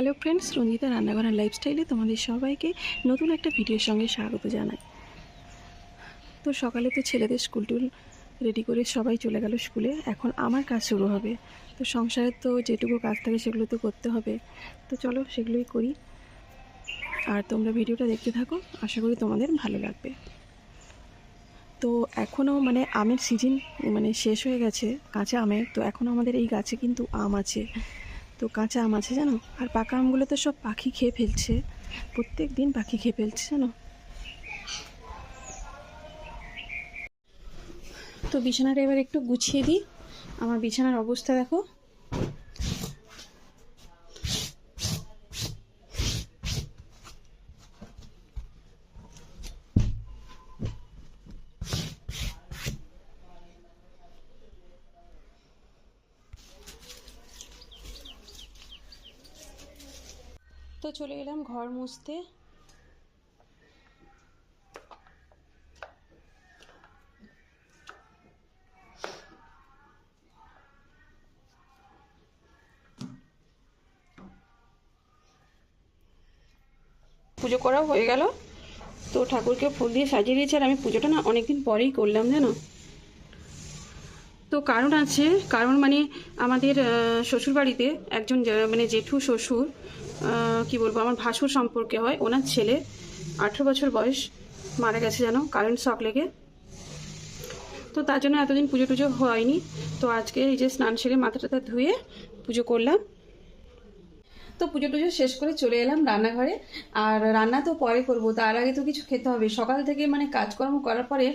Hello friends Ranjita রান্নাঘরের লাইফস্টাইলে তোমাদের সবাইকে নতুন একটা ভিডিওর সঙ্গে স্বাগত জানাই। তো সকালে তো ছেলেদের স্কুল টুল রেডি করে সবাই চলে গেল স্কুলে এখন আমার কাজ শুরু হবে। তো সংসারের তো যেটুকু কাজ থাকে সেগুলো তো করতে হবে। তো চলো সেগুলোই করি। আর তোমরা ভিডিওটা দেখতে থাকো, আশা করি তোমাদের ভালো লাগবে। তো এখনও মানে আমের সিজন মানে শেষ হয়ে গেছে, কাঁচা আমের। তো এখনও আমাদের এই গাছে কিন্তু আম আছে। তো কাঁচা আম আছে জানো? আর পাকা আমগুলো তো সব পাখি খেয়ে ফেলছে। প্রত্যেক দিন পাখি খেয়ে ফেলছে জানো? তো বিছানাটা এবার একটু গুছিয়ে দিই। আমার বিছানার অবস্থা দেখো। তো চলে এলাম ঘর মুছতে। পুজো করাও হয়ে গেল। তো ঠাকুরকে ফুল দিয়ে সাজিয়ে দিয়েছে, আর আমি পুজোটা না অনেকদিন পরেই করলাম, জানো? তো কারণ আছে, কারণ মানে আমাদের শ্বশুর বাড়িতে একজন মানে জেঠু শ্বশুর কি বলব, আমার ভাসুর সম্পর্কে হয়। ওনার ছেলে আঠেরো বছর বয়স, মারা গেছে যেন, কারেন্ট শক লেগে। তো তার জন্য এতদিন পুজো টুজো হয়নি। তো আজকে এই যে স্নান সেরে মাথা টাথা ধুয়ে পুজো করলাম। তো পুজো টুজো শেষ করে চলে এলাম রান্নাঘরে। আর রান্না তো পরে করব, তার আগে তো কিছু খেতে হবে। সকাল থেকে মানে কাজকর্ম করার পরে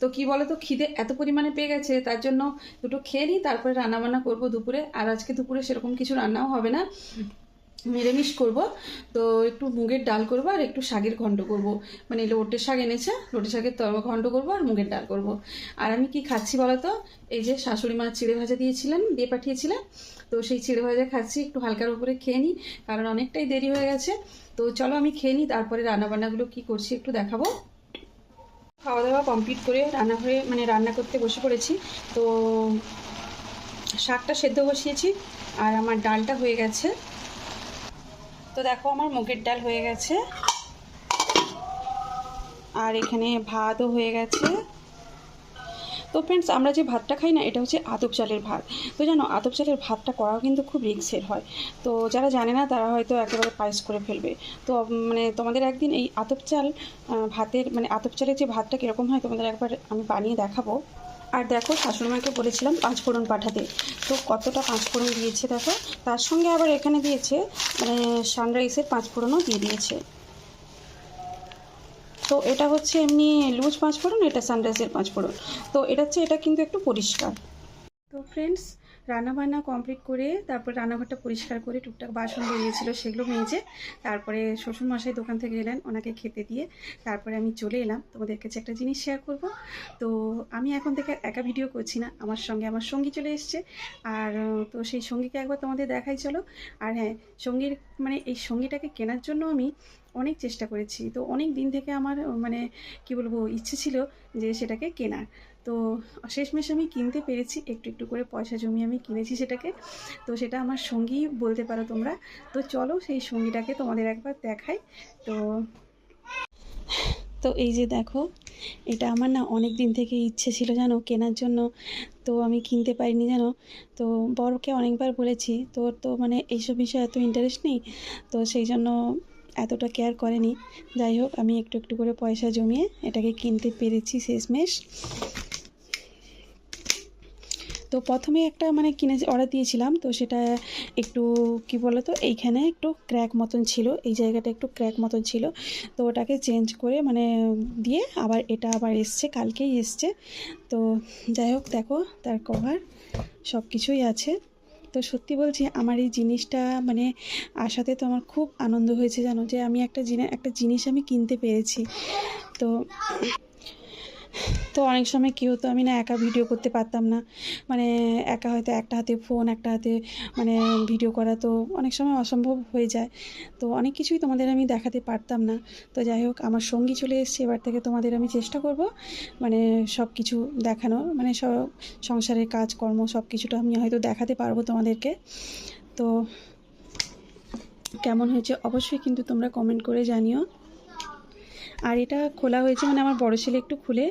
তো কি বলো তো খিদে এত পরিমাণে পেয়ে গেছে, তার জন্য দুটো খেয়ে নিই, তারপরে রান্না বান্না করব দুপুরে। আর আজকে দুপুরে সেরকম কিছু রান্নাও হবে না। নিরামিষ করব। তো একটু মুগের ডাল করব আর একটু শাকের ঘন্ট করব। মানে লোটে শাক এনেছে, লোটে শাকের তর- ঘন্ট করব আর মুগের ডাল করব। আর আমি কি খাচ্ছি বলো তো এই যে শাশুড়ি মা চিড়ে ভাজা দিয়েছিলেন, দিয়ে পাঠিয়েছিলেন। তো সেই চিড়ে ভাজা খাচ্ছি, একটু হালকার উপরে খেয়ে নিই, কারণ অনেকটাই দেরি হয়ে গেছে। তো চলো আমি খেয়ে নিই, তারপরে রান্নাবান্নাগুলো কি করছি একটু দেখাবো। খাওয়া দাওয়া কমপ্লিট করে রান্না হয়ে মানে রান্না করতে বসে পড়েছি। তো শাকটা সেদ্ধ বসিয়েছি, আর আমার ডালটা হয়ে গেছে। তো দেখো আমার মুগের ডাল হয়ে গেছে। আর এখানে ভাতও হয়ে গেছে। তো ফ্রেন্ডস আমরা যে ভাতটা খাই না, এটা হচ্ছে আতপ চালের ভাত। তো জানো, আতপ চালের ভাতটা করাও কিন্তু খুব রিক্সের হয়। তো যারা জানে না, তারা হয়তো একেবারে পায়েস করে ফেলবে। তো মানে তোমাদের একদিন এই আতপ চাল ভাতের মানে আতপ চালের যে ভাতটা কীরকম হয়, তোমাদের একবার আমি বানিয়ে দেখাবো। আর দেখো শাশুড়িমাকে বলেছিলাম পাঁচ ফোড়ন পাঠাতে। তো কতটা পাঁচ ফোড়ন দিয়েছে দেখো? তার সঙ্গে আবার এখানে দিয়েছে মানে সানরাইসের পাঁচ ফোড়নও দিয়ে দিয়েছে। তো এটা হচ্ছে এমনি লুজ পাঁচফোড়ন এটা সানরাইসের পাঁচফোড়ন তো এটা হচ্ছে, এটা কিন্তু একটু পরিষ্কার। তো ফ্রেন্ডস রান্নাবান্না কমপ্লিট করে তারপর রান্নাঘরটা পরিষ্কার করে টুকটাক বাসন বেরিয়েছিল সেগুলো মেজে তারপরে শ্বশুরমশাই দোকান থেকে এলেন ওনাকে খেতে দিয়ে। তারপরে আমি চলে এলাম। তোমাদের কাছে একটা জিনিস শেয়ার করব। তো আমি এখন থেকে একা ভিডিও করছি না। আমার সঙ্গে আমার সঙ্গী চলে এসছে। আর, তো সেই সঙ্গীকে একবার তোমাদের দেখাই চলো। আর হ্যাঁ সঙ্গীর মানে এই সঙ্গীটাকে কেনার জন্য আমি অনেক চেষ্টা করেছি। তো অনেক দিন থেকে আমার মানে কি বলব, ইচ্ছে ছিল যে সেটাকে কেনার। তো শেষমেশ আমি কিনতে পেরেছি, একটু একটু করে পয়সা জমিয়ে আমি কিনেছি সেটাকে। তো সেটা আমার সঙ্গী বলতে পারো তোমরা। তো চলো সেই সঙ্গীটাকে তোমাদের একবার দেখাই। তো তো এই যে দেখো, এটা আমার না অনেক দিন থেকে ইচ্ছে ছিল জানো কেনার জন্য। তো আমি কিনতে পারিনি জানো। তো বরকে অনেকবার বলেছি, তোর তো মানে এইসব বিষয়ে এত ইন্টারেস্ট নেই? তো সেই জন্য এতটা কেয়ার করেনি। যাই হোক, আমি একটু একটু করে পয়সা জমিয়ে এটাকে কিনতে পেরেছি শেষমেশ। তো প্রথমে একটা মানে কিনে অর্ডার দিয়েছিলাম, তো সেটা একটু কি বলতো, এইখানে একটু ক্র্যাক মতন ছিল, এই জায়গাটা একটু ক্র্যাক মতন ছিল। তো ওটাকে চেঞ্জ করে মানে দিয়ে আবার এটা আবার এসছে, কালকেই এসছে। তো যাই হোক, দেখো তার কভার সব কিছুই আছে। তো সত্যি বলছি, আমার এই জিনিসটা মানে আসাতে তো আমার খুব আনন্দ হয়েছে, জানো? যে আমি একটা জিনিস একটা জিনিস আমি কিনতে পেরেছি। তো তো অনেক সময় কী হতো, আমি না একা ভিডিও করতে পারতাম না। মানে একা হয়তো একটা হাতে ফোন একটা হাতে মানে ভিডিও করা, তো অনেক সময় অসম্ভব হয়ে যায়। তো অনেক কিছুই তোমাদের আমি দেখাতে পারতাম না। তো যাই হোক, আমার সঙ্গী চলে এসছে, এবার থেকে তোমাদের আমি চেষ্টা করব মানে সব কিছু দেখানো মানে সব সংসারের কাজকর্ম সব কিছুটা আমি হয়তো দেখাতে পারব তোমাদেরকে। তো কেমন হয়েছে অবশ্যই কিন্তু তোমরা কমেন্ট করে জানিও। আর এটা খোলা হয়েছে মানে আমার বড় ছেলে একটু খুলে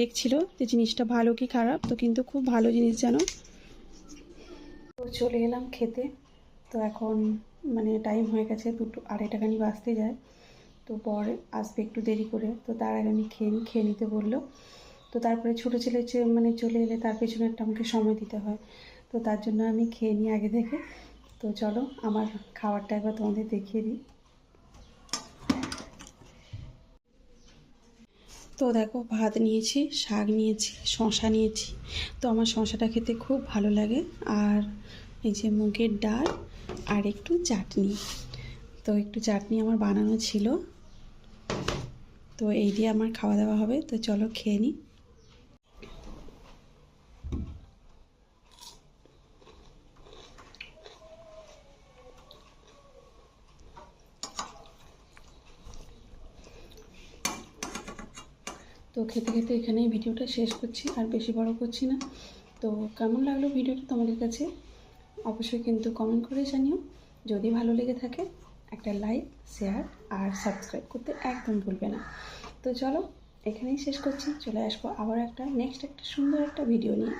দেখছিল যে জিনিসটা ভালো কি খারাপ, তো কিন্তু খুব ভালো জিনিস জানো তো চলে এলাম খেতে, তো এখন মানে টাইম হয়ে গেছে দুটো, আড়াইটাখানি বাঁচতে যায়। তো পর আসবে একটু দেরি করে, তো তার আগে আমি খেয়ে নিই খেয়ে নিতে বলল। তো তারপরে ছোটো ছেলে মানে চলে এলে তার পেছনে একটা আমাকে সময় দিতে হয়। তো তার জন্য আমি খেয়ে নিই আগে থেকে। তো চলো, আমার খাবারটা একবার তোমাদের দেখিয়ে দিই। তো দেখো, ভাত নিয়েছি, শাক নিয়েছি শশা নিয়েছি। তো আমার শশাটা খেতে খুব ভালো লাগে। আর এই যে মুগের ডাল আর একটু চাটনি। তো একটু চাটনি আমার বানানো ছিল। তো এই দিয়ে আমার খাওয়া দাওয়া হবে। তো চলো খেয়ে নিই। তো খেতে খেতে এখানেই ভিডিওটা শেষ করছি, আর বেশি বড় করছি না। তো কেমন লাগল ভিডিওটা তোমাদের কাছে? অবশ্যই কিন্তু কমেন্ট করে জানিও। যদি ভালো লেগে থাকে, একটা লাইক শেয়ার আর সাবস্ক্রাইব করতে একদম ভুলবে না। তো চলো, এখানেই শেষ করছি। চলে আসব আবার একটা নেক্সট একটা সুন্দর একটা ভিডিও নিয়ে।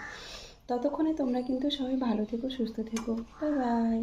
ততক্ষণে তোমরা কিন্তু সবাই ভালো থেকো, সুস্থ থেকো। Bye bye